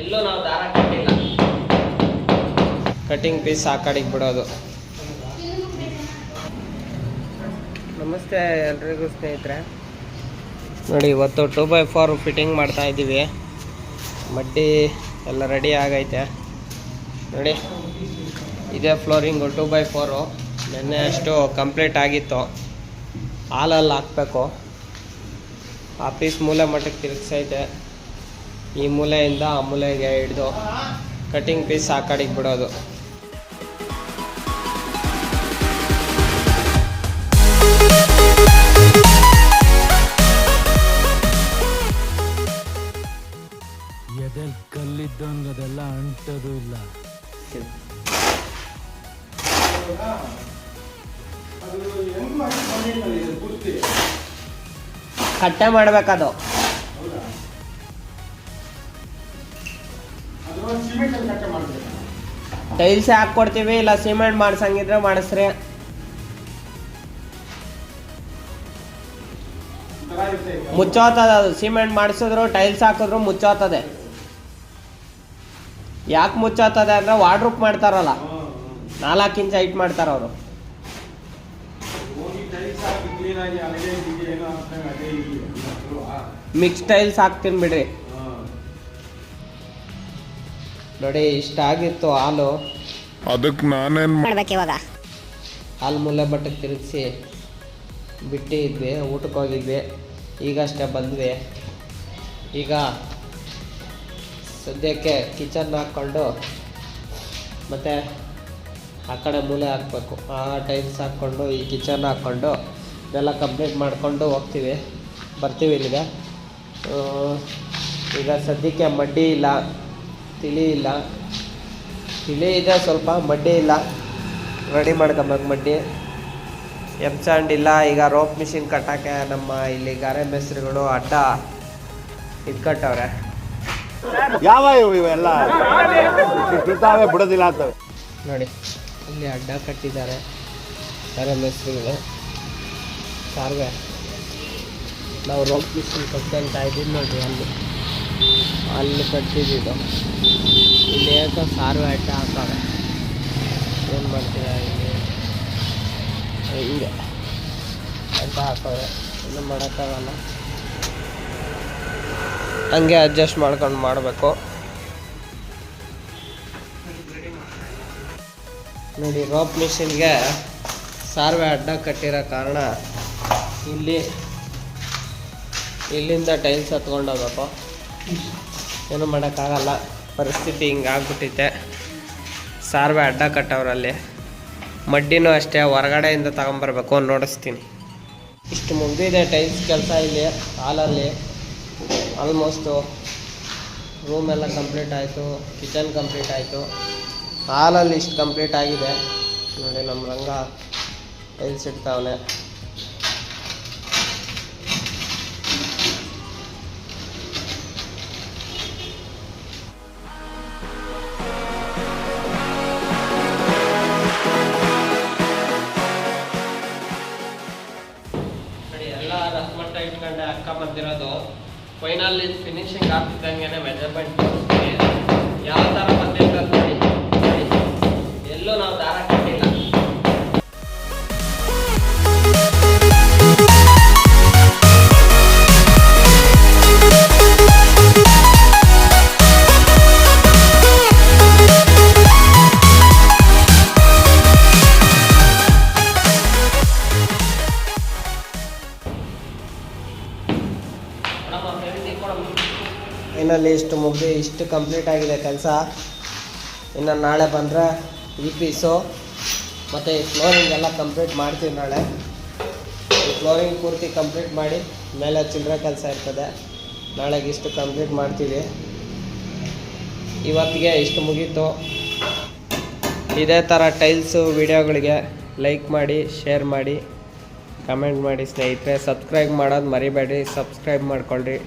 ಎಲ್ಲೂ ನಾವು ದಾರ ಕಟ್ಟಿಲ್ಲ. ಕಟಿಂಗ್ ಪೀಸ್ ಆ ಕಡೆಗೆ ಬಿಡೋದು ನಮಸ್ತೆ ಎಲ್ರಿಗೂ ಸ್ನೇಹಿತರೆ. ನೋಡಿ ಇವತ್ತು ಟೂ ಬೈ ಫೋರ್ ಫಿಟ್ಟಿಂಗ್ ಮಾಡ್ತಾ ಇದ್ದೀವಿ. ಮಡ್ಡಿ ಎಲ್ಲ ರೆಡಿ ಆಗೈತೆ. ನೋಡಿ ಇದೇ ಫ್ಲೋರಿಂಗು ಟೂ ಬೈ ಫೋರು. ನೆನ್ನೆ ಅಷ್ಟು ಕಂಪ್ಲೀಟ್ ಆಗಿತ್ತು. ಹಾಲಲ್ಲಿ ಹಾಕಬೇಕು. ಆ ಪೀಸ್ ಮೂಲೆ ಮಟ್ಟಕ್ಕೆ ತಿರುಗಿಸೈತೆ. ಈ ಮೂಲೆಯಿಂದ ಆ ಮೂಲೆಗೆ ಹಿಡಿದು ಕಟಿಂಗ್ ಪೀಸ್ ಆ ಕಡೆಗೆ ಬಿಡೋದು. ಎದೆಲ್ ಅದೆಲ್ಲ ಅಂಟೋದು ಇಲ್ಲ. ಕಟ್ಟೆ ಮಾಡ್ಬೇಕದು. ಟೈಲ್ಸ್ ಹಾಕ್ಕೊಡ್ತೀವಿ ಇಲ್ಲ ಸಿಮೆಂಟ್ ಮಾಡ್ಸಂಗಿದ್ರೆ ಮಾಡಿಸ್ರಿ. ಮುಚ್ಚೋತದ ಅದು. ಸಿಮೆಂಟ್ ಮಾಡಿಸಿದ್ರು ಟೈಲ್ಸ್ ಹಾಕಿದ್ರು ಮುಚ್ಚೋತದೆ. ಯಾಕೆ ಮುಚ್ಚೋತದೆ ಅಂದ್ರೆ ವಾರ್ಡ್ರೂಪ್ ಮಾಡ್ತಾರಲ್ಲ. ನಾಲ್ಕು ಇಂಚ್ ಹೈಟ್ ಮಾಡ್ತಾರ ಅವರು. ಮಿಕ್ಸ್ ಟೈಲ್ಸ್ ಹಾಕ್ತೀನಿ ಬಿಡ್ರಿ. ನೋಡಿ ಇಷ್ಟ ಆಗಿತ್ತು ಹಾಲು. ಅದಕ್ಕೆ ನಾನೇನ್ ಮಾಡ್ಬೇಕು ಇವಾಗ. ಹಾಲು ಮೂಲೆ ಬಟ್ಟಕ್ಕೆ ತಿರುಗಿಸಿ ಬಿಟ್ಟಿದ್ವಿ ಊಟಕ್ಕೆ ಹೋಗಿದ್ವಿ. ಈಗಷ್ಟೇ ಬಂದ್ವಿ. ಈಗ ಸದ್ಯಕ್ಕೆ ಕಿಚನ್ ಹಾಕ್ಕೊಂಡು ಮತ್ತು ಆ ಕಡೆ ಮೂಲೆ ಹಾಕಬೇಕು. ಆ ಟೈಲ್ಸ್ ಹಾಕ್ಕೊಂಡು ಈ ಕಿಚನ್ ಹಾಕ್ಕೊಂಡು ಇದೆಲ್ಲ ಕಂಪ್ಲೀಟ್ ಮಾಡಿಕೊಂಡು ಹೋಗ್ತೀವಿ. ಬರ್ತೀವಿ ಇಲ್ಲಿಗೆ. ಈಗ ಸದ್ಯಕ್ಕೆ ಮಡ್ಡಿ ಇಲ್ಲ. ತಿಳಿ ಇಲ್ಲ. ತಿಳಿ ಇದೆ ಸ್ವಲ್ಪ ಮಡ್ಡಿ ಇಲ್ಲ. ರೆಡಿ ಮಾಡ್ಕೊಬೇಕು ಮಡ್ಡಿ. ಎಂ ಸ್ಯಾಂಡ್ ಇಲ್ಲ. ಈಗ ರೋಪ್ ಮಿಷಿನ್ ಕಟ್ಟಕ್ಕೆ ನಮ್ಮ ಇಲ್ಲಿ ಗಾರೆ ಮೇಸ್ತ್ರಿಗಳು ಅಡ್ಡ ಇಟ್ಕಟ್ಟವ್ರೆ ಯಾವ ಇವು ಇವೆಲ್ಲ? ಬಿಡ್ತಾವೆ ಬಿಡೋದಿಲ್ಲ ಅಂತ. ನೋಡಿ ಇಲ್ಲಿ ಅಡ್ಡ ಕಟ್ಟಿದ್ದಾರೆ ಗಾರೆ ಮೇಸ್ತ್ರಿಗಳು ಸಾರ್ವೆ ನಾವು ರೋಪ್ ಮಿಷಿನ್ ಕಟ್ಟಂತ ಇದ್ದೀನಿ ನೋಡಿ ಅಲ್ಲಿ. ಅಲ್ಲಿ ಕಟ್ಟಿದ್ದು ಇಲ್ಲಿ ಏಕ ಸಾರ್ವೆ ಅಡ್ಡ ಹಾಕವ್ರೆ ಏನು ಮಾಡ್ತೀರ ಇಲ್ಲಿ? ಹಿಂಗೆ. ಅಂತ ಹಾಕವ್ರೆ ಏನು ಮಾಡೋಕ್ಕಾಗಲ್ಲ. ಹಂಗೆ ಅಡ್ಜಸ್ಟ್ ಮಾಡ್ಕೊಂಡು ಮಾಡಬೇಕು. ನೋಡಿ ರೋಪ್ ಮಿಷಿನ್ಗೆ ಸಾರ್ವೆ ಅಡ್ಡ ಕಟ್ಟಿರೋ ಕಾರಣ ಇಲ್ಲಿ ಇಲ್ಲಿಂದ ಟೈಲ್ಸ್ ಹತ್ಕೊಂಡು ಹೋಗ್ಬೇಕು. ಏನು ಮಾಡೋಕ್ಕಾಗಲ್ಲ. ಪರಿಸ್ಥಿತಿ ಹಿಂಗೆ ಆಗ್ಬಿಟ್ಟೈತೆ ಸಾರ್ವೆ ಅಡ್ಡ ಕಟ್ಟವ್ರಲ್ಲಿ. ಮಡ್ಡಿನೂ ಅಷ್ಟೇ, ಹೊರಗಡೆಯಿಂದ ತಗೊಂಬರ್ಬೇಕು, ನೋಡಿಸ್ತೀನಿ. ಇಷ್ಟು ಮುಗಿದಿದೆ ಟೈಲ್ಸ್ ಕೆಲಸ ಇಲ್ಲಿ, ಹಾಲಲ್ಲಿ. ಆಲ್ಮೋಸ್ಟು ರೂಮ್ ಎಲ್ಲ ಕಂಪ್ಲೀಟ್ ಆಯಿತು, ಕಿಚನ್ ಕಂಪ್ಲೀಟ್ ಆಯಿತು. ಹಾಲಲ್ಲಿ ಇಷ್ಟು ಕಂಪ್ಲೀಟ್ ಆಗಿದೆ. ನೋಡಿ ನಮ್ಮ ರಂಗ ಟೈಲ್ಸ್ ಇಡ್ತಾವನೆ. ಬಂದಿರೋದು ಫೈನಲ್ ಫಿನಿಶಿಂಗ್ ಆಗ್ತಿದ್ದಂಗೆ ಮೆಜರ್ಮೆಂಟ್ ಯಾವ ಥರ ನೋಡಿ. ನೋಡಿ. ಎಲ್ಲೂ ನಾವು ದಾರ ಫೈನಲಿ ಇಷ್ಟು ಮುಗಿದು ಇಷ್ಟು ಕಂಪ್ಲೀಟ್ ಆಗಿದೆ ಕೆಲಸ. ಇನ್ನು ನಾಳೆ ಬಂದರೆ ಈ ಪೀಸು ಮತ್ತು ಈ ಫ್ಲೋರಿಂಗ್ ಎಲ್ಲ ಕಂಪ್ಲೀಟ್ ಮಾಡ್ತೀವಿ ನಾಳೆ. ಈ ಫ್ಲೋರಿಂಗ್ ಪೂರ್ತಿ ಕಂಪ್ಲೀಟ್ ಮಾಡಿ ಮೇಲೆ ಚಿಲ್ಲರೆ ಕೆಲಸ ಇರ್ತದೆ. ನಾಳೆಗೆ ಇಷ್ಟು ಕಂಪ್ಲೀಟ್ ಮಾಡ್ತೀವಿ. ಇವತ್ತಿಗೆ ಇಷ್ಟು ಮುಗೀತು. ಇದೇ ಥರ ಟೈಲ್ಸು ವಿಡಿಯೋಗಳಿಗೆ ಲೈಕ್ ಮಾಡಿ ಶೇರ್ ಮಾಡಿ ಕಮೆಂಟ್ ಮಾಡಿ ಸ್ನೇಹಿತರೆ. ಸಬ್ಸ್ಕ್ರೈಬ್ ಮಾಡೋದು ಮರಿಬೇಡಿ ಸಬ್ಸ್ಕ್ರೈಬ್ ಮಾಡ್ಕೊಳ್ರಿ.